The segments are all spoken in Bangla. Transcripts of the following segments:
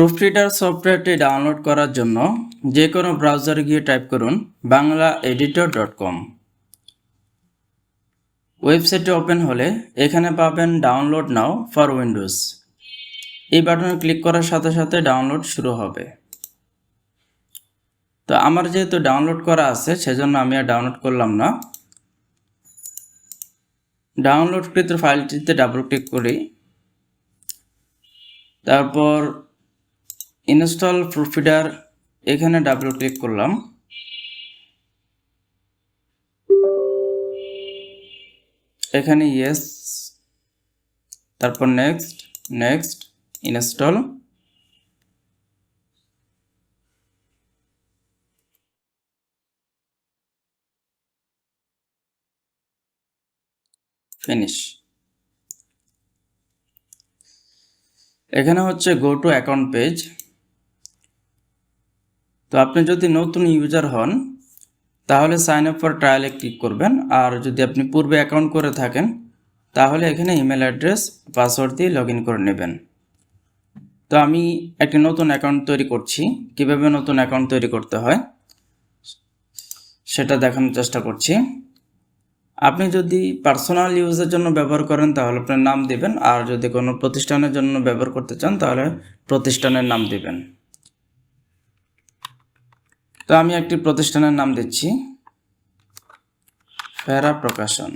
প্রুফরিডার সফটওয়্যারটি ডাউনলোড করার জন্য যে কোনো ব্রাউজারে গিয়ে টাইপ করুন বাংলা এডিটর ডট কম ওয়েবসাইটটি ওপেন হলে এখানে পাবেন ডাউনলোড নাও ফর উইন্ডোজ এই বাটনে ক্লিক করার সাথে সাথে ডাউনলোড শুরু হবে। তো আমার যেহেতু ডাউনলোড করা আছে, সেজন্য আমি আর ডাউনলোড করলাম না। ডাউনলোডকৃত ফাইলটিতে ডাবল ক্লিক করি। তারপর ইনস্টল প্রুফিডার এখানে ডাবল ক্লিক করলাম। এখানে ইয়েস তারপর নেক্সট নেক্সট ইনস্টল ফিনিশ এখানে হচ্ছে গো টু অ্যাকাউন্ট পেজ তো আপনি যদি নতুন ইউজার হন, তাহলে সাইন আপ ফর ট্রায়ালে ক্লিক করবেন। আর যদি আপনি পূর্বে অ্যাকাউন্ট করে থাকেন, তাহলে এখানে ইমেল অ্যাড্রেস পাসওয়ার্ড দিয়ে লগ করে নেবেন। তো আমি একটি নতুন অ্যাকাউন্ট তৈরি করছি। কীভাবে নতুন অ্যাকাউন্ট তৈরি করতে হয়, সেটা দেখানোর চেষ্টা করছি। আপনি যদি পার্সোনাল ইউজের জন্য ব্যবহার করেন, তাহলে আপনার নাম দিবেন। আর যদি কোনো প্রতিষ্ঠানের জন্য ব্যবহার করতে চান, তাহলে প্রতিষ্ঠানের নাম দিবেন। তো আমি একটি প্রতিষ্ঠানের নাম দিচ্ছি। ফেরা প্রকাশন।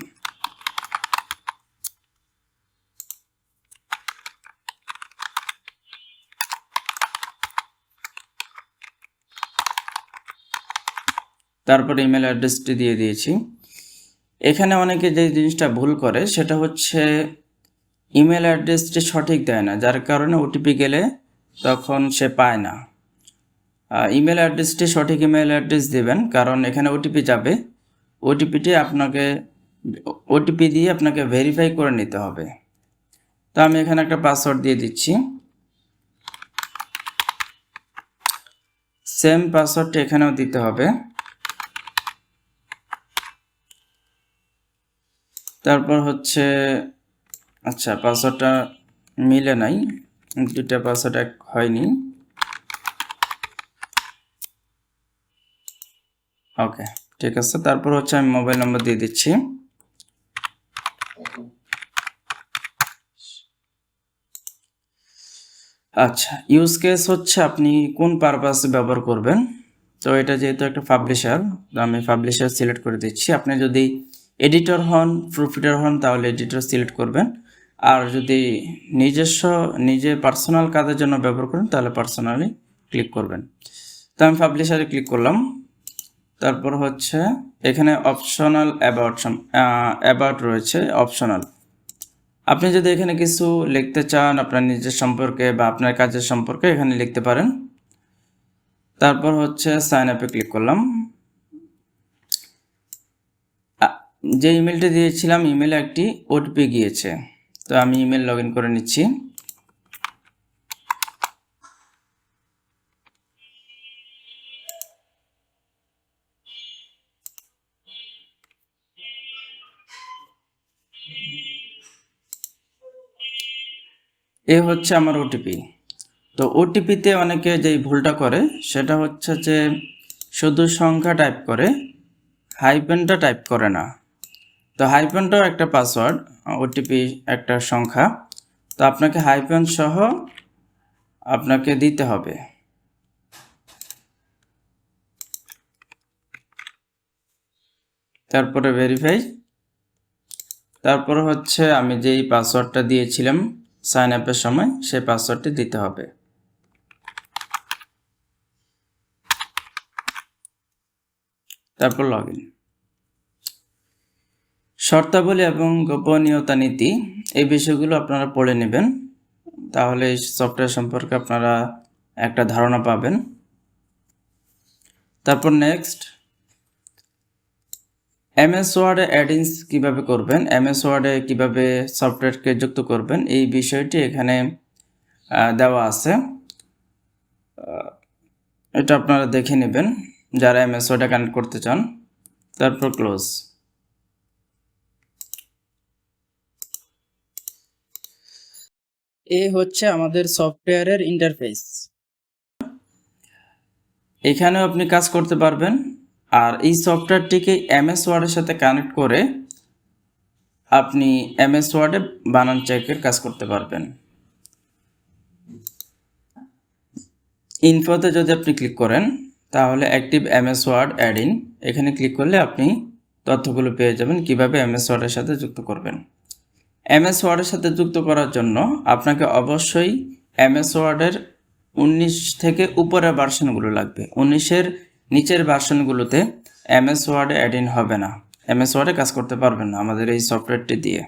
তারপর ইমেল অ্যাড্রেসটি দিয়ে দিয়েছি। এখানে অনেকে যে জিনিসটা ভুল করে, সেটা হচ্ছে ইমেল অ্যাড্রেসটি সঠিক দেয় না। যার কারণে ওটিপি গেলে তখন সে পায় না। ইমেল অ্যাড্রেসটি সঠিক ইমেল অ্যাড্রেস দেবেন, কারণ এখানে ওটিপি যাবে। ওটিপিটি আপনাকে ওটিপি দিয়ে আপনাকে ভেরিফাই করে নিতে হবে। তো আমি এখানে একটা পাসওয়ার্ড দিয়ে দিচ্ছি। সেম পাসওয়ার্ডটি এখানেও দিতে হবে। তারপর হচ্ছে আচ্ছা পাসওয়ার্ডটা মিলে নাই। দুটা পাসওয়ার্ড এক হয়নি। ওকে ঠিক আছে। তারপর হচ্ছে আমি মোবাইল নম্বর দিয়ে দিচ্ছি। আচ্ছা ইউজ কেস হচ্ছে আপনি কোন পারপাসে ব্যবহার করবেন? তো এটা যেহেতু একটা পাবলিশার আমি পাবলিশার সিলেক্ট করে দিচ্ছি। আপনি যদি এডিটর হন প্রুফিটার হন, তাহলে এডিটর সিলেক্ট করবেন। আর যদি নিজস্ব, নিজে পার্সোনাল কাজের জন্য ব্যবহার করেন, তাহলে পার্সোনালি ক্লিক করবেন। তো আমি পাবলিশারে ক্লিক করলাম। তারপর হচ্ছে এখানে অপশনাল অ্যাবাউট অ্যাবাউট রয়েছে অপশনাল আপনি যদি এখানে কিছু লিখতে চান আপনার নিজের সম্পর্কে বা আপনার কাজের সম্পর্কে এখানে লিখতে পারেন। তারপর হচ্ছে সাইন আপে ক্লিক করলাম। যে ইমেলটা দিয়েছিলাম ইমেলে একটি ওটিপি গিয়েছে। তো আমি ইমেল লগ করে নিচ্ছি। এ হচ্ছে আমার ওটিপি তো ওটিপিতে অনেকে যেই ভুলটা করে, সেটা হচ্ছে যে শুধু সংখ্যা টাইপ করে হাইপেনটা টাইপ করে না। তো হাইপেনটাও একটা পাসওয়ার্ড ওটিপি একটা সংখ্যা। তো আপনাকে হাইপেন সহ আপনাকে দিতে হবে। তারপরে ভেরিফাই তারপরে হচ্ছে আমি যেই পাসওয়ার্ডটা দিয়েছিলাম সাইন আপের সময় সেই পাসওয়ার্ডটি দিতে হবে। তারপর লগ ইন শর্তাবলী এবং গোপনীয়তা নীতি, এই বিষয়গুলো আপনারা পড়ে নেবেন। তাহলে এই সফটওয়্যার সম্পর্কে আপনারা একটা ধারণা পাবেন। তারপর নেক্সট এমএস ওয়ার্ডে অ্যাডিংস কীভাবে করবেন? এমএস ওয়ার্ডে কীভাবে সফটওয়্যারকে যুক্ত করবেন? এই বিষয়টি এখানে দেওয়া আছে। এটা আপনারা দেখে নেবেন, যারা এমএস ওয়ার্ডে কানেক্ট করতে চান। তারপর ক্লোজ এ হচ্ছে আমাদের সফটওয়্যারের ইন্টারফেস এখানেও আপনি কাজ করতে পারবেন। আর এই সফটওয়্যারটিকে এমএস ওয়ার্ডের সাথে কানেক্ট করে আপনি এমএস ওয়ার্ডে বানান চেকের কাজ করতে পারবেন। ইনফোতে যদি আপনি ক্লিক করেন, তাহলে active MS Word add in এখানে ক্লিক করলে আপনি তথ্যগুলো পেয়ে যাবেন, কীভাবে এমএস ওয়ার্ডের সাথে যুক্ত করবেন। এমএস ওয়ার্ডের সাথে যুক্ত করার জন্য আপনাকে অবশ্যই এমএস ওয়ার্ডের উনিশ থেকে উপরের ভার্সনগুলো লাগবে। উনিশের নিচের ভার্সনগুলোতে এমএস ওয়ার্ডে অ্যাড ইন হবে না। এমএস ওয়ার্ডে কাজ করতে পারবেন না আমাদের এই সফটওয়্যারটি দিয়ে।